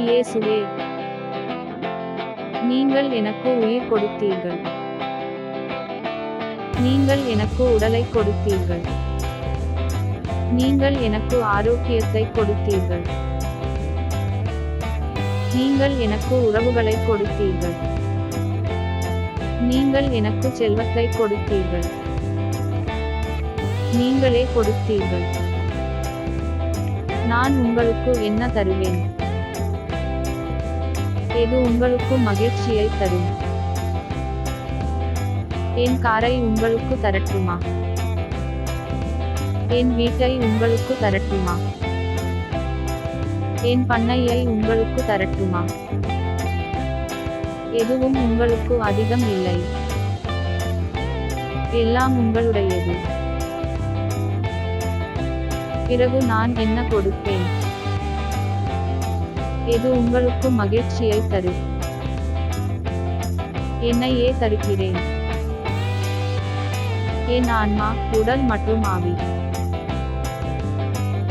இயேசுவே நீங்கள் எனக்கு உயிர் கொடுத்தீர்கள். நீங்கள் எனக்கு உடலை கொடுத்தீர்கள். நீங்கள் எனக்கு ஆரோக்கியத்தை கொடுத்தீர்கள். நீங்கள் எனக்கு உறவுகளை கொடுத்தீர்கள். நீங்கள் எனக்கு செல்வத்தை கொடுத்தீர்கள். நீங்களே கொடுத்தீர்கள். நான் உங்களுக்கு என்ன தருவேன்? எது உங்களுக்கு மகிழ்ச்சியை தரும். என் காரை உங்களுக்கு தரட்டுமா? என் வீட்டை உங்களுக்கு தரட்டுமா? என் பண்ணையை உங்களுக்கு தரட்டுமா? எதுவும் உங்களுக்கு அதிகம் இல்லை. எல்லாம் உங்களுடையது. பிறகு நான் என்ன கொடுப்பேன்? இது உங்களுக்கு மகிழ்ச்சியை தரும் என்னையே தருகிறேன். என் ஆன்மா உடல் மற்றும் ஆவி.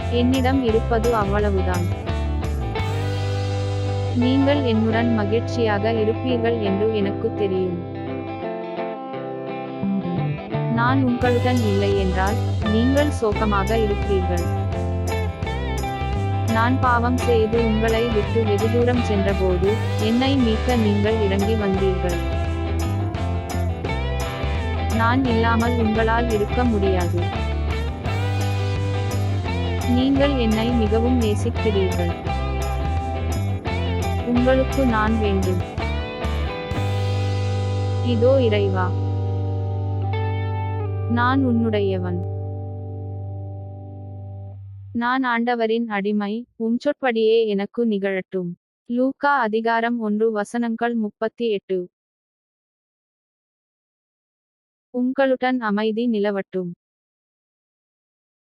என்னிடம் இருப்பது அவ்வளவுதான். நீங்கள் என்னுடன் மகிழ்ச்சியாக இருப்பீர்கள் என்று எனக்கு தெரியும். நான் உங்களுடன் இல்லை என்றால் நீங்கள் சோகமாக இருப்பீர்கள். நான் பாவம் செய்து உங்களை விட்டு வெகு தூரம் சென்றபோது என்னை மீட்க நீங்கள் இறங்கி வந்தீர்கள். நான் இல்லாமல் உங்களால் இருக்க முடியாது. நீங்கள் என்னை மிகவும் நேசிக்கிறீர்கள். உங்களுக்கு நான் வேண்டும். இதோ இறைவா. நான் உன்னுடையவன். நான் ஆண்டவரின் அடிமை உம் சொற்படியே எனக்கு நிகழட்டும். லூக்கா அதிகாரம் ஒன்று வசனங்கள் முப்பத்தி எட்டு. உங்களுடன் அமைதி நிலவட்டும்.